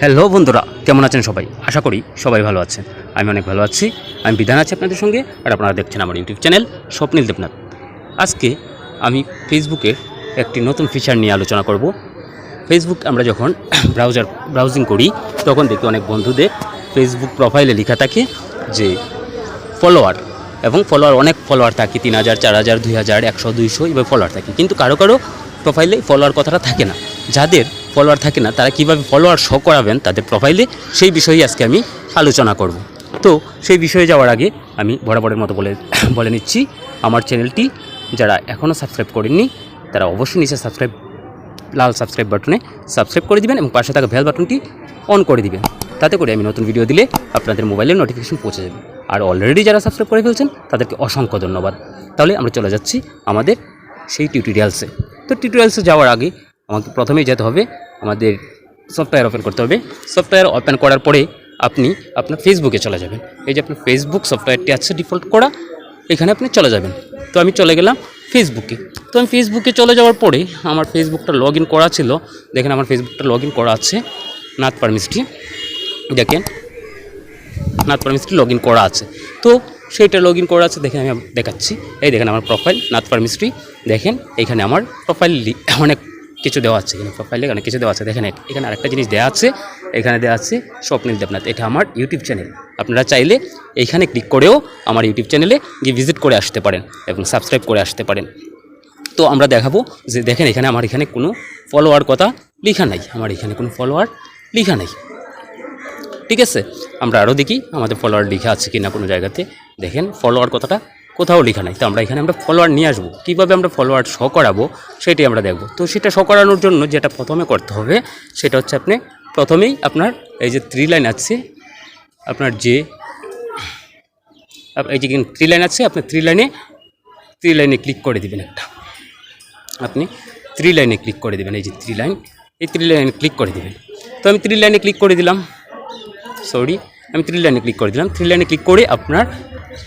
Hello বন্ধুরা, কেমন আছেন সবাই? আশা করি সবাই ভালো আছেন। আমি অনেক ভালো আছি। আমি বিধান আছি আপনাদের সঙ্গে, আর আপনারা দেখছেন আমার ইউটিউব চ্যানেল স্বপ্নীল দেবনাথ। আজকে আমি ফেসবুকের একটি নতুন ফিচার নিয়ে আলোচনা করব। ফেসবুক আমরা যখন ব্রাউজার ব্রাউজিং করি, তখন দেখি অনেক বন্ধুদের ফেসবুক প্রোফাইলে লেখা থাকে যে ফলোয়ার এবং ফলোয়ার অনেক ফলোয়ার থাকে, তিন হাজার, চার হাজার, দুই হাজার, একশো, দুইশো, এভাবে ফলোয়ার থাকে। কিন্তু কারও কারও প্রোফাইলে ফলোয়ার কথাটা থাকে না। যাদের ফলোয়ার থাকে না, তারা কীভাবে ফলোয়ার শো করাবেন তাদের প্রোফাইলে সেই বিষয়ে আজকে আমি আলোচনা করব। তো সেই বিষয়ে যাওয়ার আগে আমি বরাবরের মতো বলে বলে নিচ্ছি, আমার চ্যানেলটি যারা এখনও সাবস্ক্রাইব করেননি, তারা অবশ্যই নিচে সাবস্ক্রাইব লাল সাবস্ক্রাইব বাটনে সাবস্ক্রাইব করে দিবেন এবং পাশে থাকা ভেল বাটনটি অন করে দিবেন। তাতে করে আমি নতুন ভিডিও দিলে আপনাদের মোবাইলে নোটিফিকেশন পৌঁছে যাবে। আর অলরেডি যারা সাবস্ক্রাইব করে ফেলছেন, তাদেরকে অসংখ্য ধন্যবাদ। তাহলে আমরা চলে যাচ্ছি আমাদের সেই টিউটোরিয়ালসে তো টিউটোরিয়ালসে যাওয়ার আগে আমাকে প্রথমেই যেতে হবে। আমাদের সফটওয়্যার ওপেন করতে হবে। সফটওয়্যার ওপেন করার পরে আপনি আপনার ফেসবুকে চলে যাবেন। এই যে আপনার ফেসবুক সফটওয়্যারটি আছে ডিফল্ট করা, এখানে আপনি চলে যাবেন। তো আমি চলে গেলাম ফেসবুকে তো আমি ফেসবুকে চলে যাওয়ার পরে আমার ফেসবুকটা লগ ইন করা ছিল। দেখেন আমার ফেসবুকটা লগ ইন করা আছে নাথ পারমিস্ট্রি দেখেন নাথ পারমিস্ট্রি লগ ইন করা আছে। তো সেইটা লগ ইন করা আছে, দেখেন আমি দেখাচ্ছি। এই দেখেন আমার প্রোফাইল নাথ পারমিস্ট্রি দেখেন, এখানে আমার প্রোফাইল অনেক কিছু দেওয়া আছে, এখানে প্রোফাইলে অনেক কিছু দেওয়া আছে। দেখেন, এখানে আরেকটা জিনিস দেওয়া আছে, এখানে দেওয়া আছে স্বপ্নিল দেবনাথ। এটা আমার ইউটিউব চ্যানেল আপনারা চাইলে এইখানে ক্লিক করেও আমার ইউটিউব চ্যানেলে গিয়ে ভিজিট করে আসতে পারেন এবং সাবস্ক্রাইব করে আসতে পারেন। তো আমরা দেখাবো যে, দেখেন, এখানে আমার এখানে কোনো ফলোয়ার কথা লেখা নাই। আমার এখানে কোনো ফলোয়ার লেখা নাই। ঠিক আছে? আমরা আরও দেখি আমাদের ফলোয়ার লেখা আছে কি না কোনো জায়গাতে। দেখেন ফলোয়ার কথাটা কোথাও লেখা নাই। তো আমরা এখানে আমরা ফলোয়ার নিয়ে আসব। কীভাবে আমরা ফলোয়ার শ করাবো, সেটাই আমরা দেখব। তো সেটা শ করানোর জন্য যেটা প্রথমে করতে হবে, সেটা হচ্ছে আপনি প্রথমেই আপনার এই যে থ্রি লাইন আছে, আপনার যে এই যে থ্রি লাইন আছে, আপনি থ্রি লাইনে থ্রি লাইনে ক্লিক করে দিবেন একটা। আপনি থ্রি লাইনে ক্লিক করে দেবেন, এই যে থ্রি লাইন এই থ্রি লাইনে ক্লিক করে দেবেন। তো আমি থ্রি লাইনে ক্লিক করে দিলাম। সরি আমি থ্রি লাইনে ক্লিক করে দিলাম। থ্রি লাইনে ক্লিক করে আপনার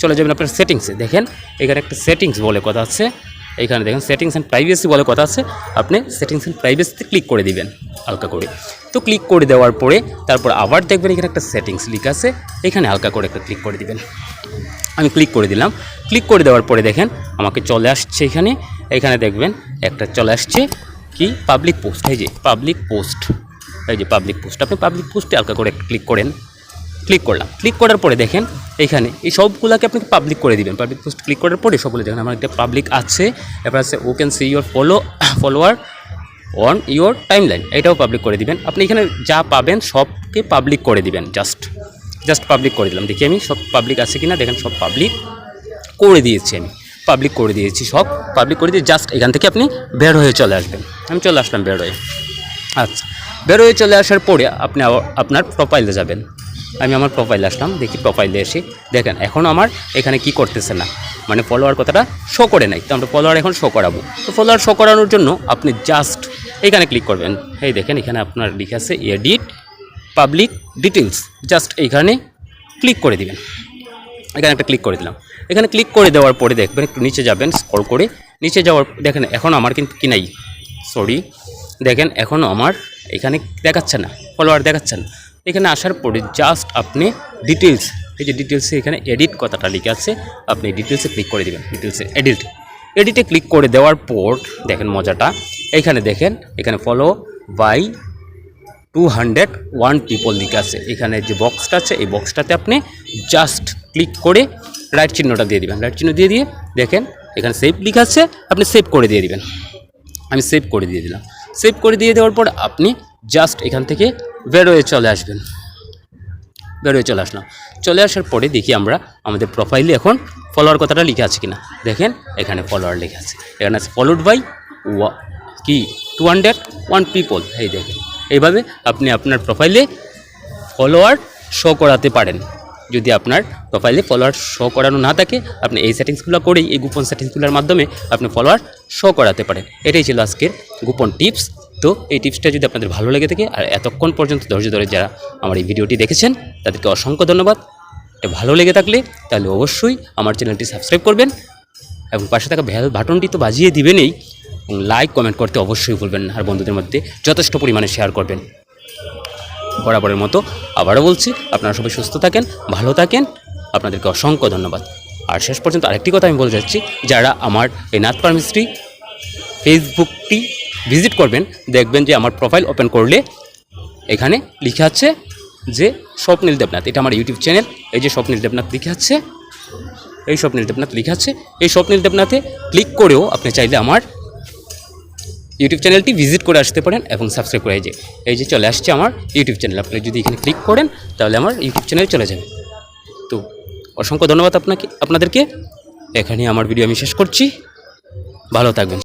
চলে যাবেন আপনার সেটিংসে দেখেন, এখানে একটা সেটিংস বলে কথা আছে। এখানে দেখেন সেটিংস অ্যান্ড প্রাইভেসি বলে কথা আছে। আপনি সেটিংস অ্যান্ড প্রাইভেসিতে ক্লিক করে দিবেন, হালকা করে। তো ক্লিক করে দেওয়ার পরে তারপর আবার দেখবেন এখানে একটা সেটিংস লিখ আছে। এখানে হালকা করে একটা ক্লিক করে দিবেন। আমি ক্লিক করে দিলাম। ক্লিক করে দেওয়ার পরে দেখেন, আমাকে চলে আসছে এখানে। এখানে দেখবেন, একটা চলে আসছে কি? পাবলিক পোস্ট এই যে পাবলিক পোস্ট এই যে পাবলিক পোস্ট আপনি পাবলিক পোস্টে হালকা করে ক্লিক করেন। ক্লিক করলাম। ক্লিক করার পরে দেখেন, এখানে এই সবগুলোকে আপনি পাবলিক করে দিবেন। পাবলিক পোস্ট ক্লিক করার পরে সবগুলো দেখেন, আমার একটা পাবলিক আছে। এবার আছে ও can see your follow follower on your timeline এটাও পাবলিক করে দিবেন। আপনি এখানে যা পাবেন, সবকে পাবলিক করে দিবেন। জাস্ট জাস্ট পাবলিক করে দিলাম। দেখি আমি, সব পাবলিক আছে কিনা? দেখেন, সব পাবলিক করে দিয়েছি আমি। পাবলিক করে দিয়েছি সব। পাবলিক করে দিয়ে জাস্ট এখান থেকে আপনি বের হয়ে চলে আসবেন। আমি চলে আসলাম বের হয়ে। আচ্ছা বের হয়ে চলে আসার পরে আপনি আপনার প্রোফাইলে যাবেন। আমি আমার প্রোফাইলে আসলাম, দেখি প্রোফাইলে এসে দেখেন, এখন আমার এখানে কি করতেছে না। মানে ফলোয়ার কথাটা শো করে নাই, তো আমরা ফলোয়ার এখন শো করাবো। তো ফলোয়ার শো করানোর জন্য আপনি জাস্ট এখানে ক্লিক করবেন। এই দেখেন, এখানে আপনার লিখে আছে এডিট পাবলিক ডিটেলস জাস্ট এইখানে ক্লিক করে দিবেন। এখানে একটা ক্লিক করে দিলাম। এখানে ক্লিক করে দেওয়ার পরে দেখবেন, একটু নিচে যাবেন স্ক্রল করে নিচে যাওয়ার, দেখেন, এখন আমার কিন্তু কি নাই সরি দেখেন এখনও আমার এখানে দেখাচ্ছে না ফলোয়ার দেখাচ্ছে না। এখানে আসার পরে জাস্ট আপনি ডিটেলস এই যে ডিটেলসে এখানে এডিট কথাটা লিখে আছে, আপনি ডিটেলসে ক্লিক করে দেবেন ডিটেলসে এডিট এডিটে ক্লিক করে দেওয়ার পর, দেখেন মজাটা, এখানে দেখেন, এখানে follow by two hundred one people লিখে আছে। এখানে যে বক্সটা আছে, এই বক্সটাতে আপনি জাস্ট ক্লিক করে রাইট চিহ্নটা দিয়ে দিবেন। রাইট চিহ্ন দিয়ে দিয়ে দেখেন, এখানে সেভ লিখা আছে, আপনি সেভ করে দিয়ে দিবেন। আমি সেভ করে দিয়ে দিলাম। সেভ করে দিয়ে দেওয়ার পর আপনি জাস্ট এখান থেকে বেরোয় চলে আসবেন। বেরোয় চলে আসলাম। চলে আসার পরে দেখি আমরা, আমাদের প্রোফাইলে এখন ফলোয়ার কথাটা লিখে আছে কিনা। দেখেন, এখানে ফলোয়ার লেখা আছে। এখানে আছে ফলোড বাই ওয়া কি? টু হান্ড্রেড ওয়ান পিপল এই দেখেন, এইভাবে আপনি আপনার প্রোফাইলে ফলোয়ার শো করাতে পারেন। যদি আপনার প্রোফাইলে ফলোয়ার শো করানো না থাকে, আপনি এই সেটিংসগুলো করেই, এই গোপন সেটিংসগুলোর মাধ্যমে আপনি ফলোয়ার শো করাতে পারেন। এটাই ছিল আজকের গোপন টিপস তো এই টিপসটা যদি আপনাদের ভালো লেগে থাকে আর এতক্ষণ পর্যন্ত ধৈর্য ধরে যারা আমার এই ভিডিওটি দেখেছেন, তাদেরকে অসংখ্য ধন্যবাদ। এটা ভালো লেগে থাকলে তাহলে অবশ্যই আমার চ্যানেলটি সাবস্ক্রাইব করবেন এবং পাশে থাকা ভ্যাল বাটনটি তো বাজিয়ে দিবেনই। এবং লাইক কমেন্ট করতে অবশ্যই ভুলবেন আর বন্ধুদের মধ্যে যথেষ্ট পরিমাণে শেয়ার করবেন। বরাবরের মতো আবারও বলছি, আপনারা সবাই সুস্থ থাকেন, ভালো থাকেন। আপনাদেরকে অসংখ্য ধন্যবাদ। আর শেষ পর্যন্ত আরেকটি কথা আমি বলে যাচ্ছি, যারা আমার এই নাথ পারমিস্ট্রি ফেসবুকটি ভিজিট করবেন, দেখবেন যে আমার প্রোফাইল ওপেন করলে এখানে লিখে আছে যে স্বপ্নীল দেবনাথ। এটা আমার ইউটিউব চ্যানেল এই যে স্বপ্নীল দেবনাথ লিখে আছে, এই স্বপ্নীল দেবনাথ লিখে আছে। এই স্বপ্নীল দেবনাথে ক্লিক করেও আপনি চাইলে আমার ইউটিউব চ্যানেলটি ভিজিট করে আসতে পারেন এবং সাবস্ক্রাইব করে যে, এই যে চলে আসছে আমার ইউটিউব চ্যানেল আপনি যদি এখানে ক্লিক করেন, তাহলে আমার ইউটিউব চ্যানেল চলে যাবে। তো, অসংখ্য ধন্যবাদ আপনাকে, আপনাদেরকে। এখানে আমার ভিডিও আমি শেষ করছি। ভালো থাকবেন।